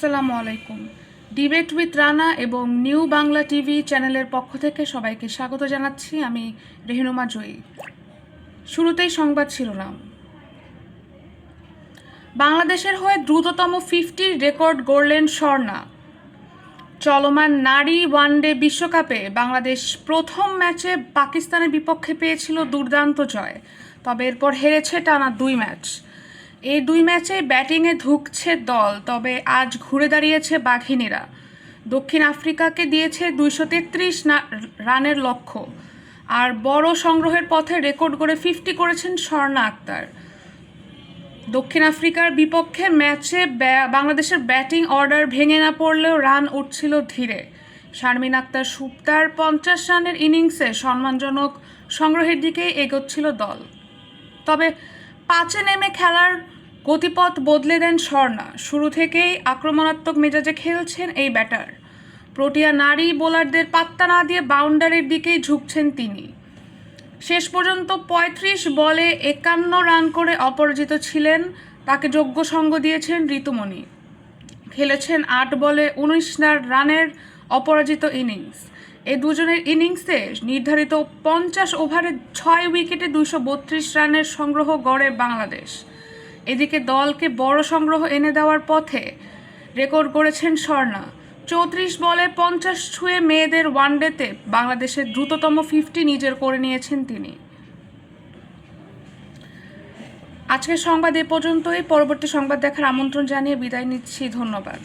আসসালামু আলাইকুম। Debate with Rana এবং নিউ বাংলা টিভি চ্যানেলের পক্ষ থেকে সবাইকে স্বাগত জানাচ্ছি আমি রেহনুমা জয়ী। শুরুতেই সংবাদ শিরোনাম। বাংলাদেশের হয়ে দ্রুততম ফিফটির রেকর্ড গড়লেন স্বর্ণা। চলমান নারী ওয়ানডে বিশ্বকাপে বাংলাদেশ প্রথম ম্যাচে পাকিস্তানের বিপক্ষে পেয়েছিল দুর্দান্ত জয়, তবে এরপর হেরেছে টানা দুই ম্যাচ। এই দুই ম্যাচে ব্যাটিংয়ে ধুকছে দল, তবে আজ ঘুরে দাঁড়িয়েছে বাঘিনীরা। দক্ষিণ আফ্রিকাকে দিয়েছে দুইশো তেত্রিশ রানের লক্ষ্য। আর বড় সংগ্রহের পথে রেকর্ড করে ফিফটি করেছেন স্বর্ণা আক্তার। দক্ষিণ আফ্রিকার বিপক্ষে ম্যাচে বাংলাদেশের ব্যাটিং অর্ডার ভেঙে না পড়লেও রান উঠছিল ধীরে। শারমিন আক্তার সুপ্তার পঞ্চাশ রানের ইনিংসে সম্মানজনক সংগ্রহের দিকেই এগোচ্ছিল দল। তবে পাঁচে নেমে খেলার গতিপথ বদলে দেন স্বর্ণা। শুরু থেকেই আক্রমণাত্মক মেজাজে খেলছেন এই ব্যাটার। প্রোটিয়া নারী বোলারদের পাত্তা না দিয়ে বাউন্ডারির দিকেই ঝুঁকছেন তিনি। শেষ পর্যন্ত পঁয়ত্রিশ বলে একান্ন রান করে অপরাজিত ছিলেন। তাকে যোগ্য সঙ্গ দিয়েছেন ঋতুমণি। খেলেছেন আট বলে উনিশ রানের অপরাজিত ইনিংস। এই দুজনের ইনিংসে নির্ধারিত পঞ্চাশ ওভারে ছয় উইকেটে বত্রিশ রানের সংগ্রহ গড়ে বাংলাদেশ। এদিকে দলকে বড় সংগ্রহ এনে দেওয়ার পথে রেকর্ড করেছেন স্বর্ণা। চৌত্রিশ বলে পঞ্চাশ ছুঁয়ে মেয়েদের ওয়ানডেতে বাংলাদেশের দ্রুততম ফিফটি নিজের করে নিয়েছেন তিনি। আজকের সংবাদ এ পর্যন্তই। পরবর্তী সংবাদ দেখার আমন্ত্রণ জানিয়ে বিদায় নিচ্ছি। ধন্যবাদ।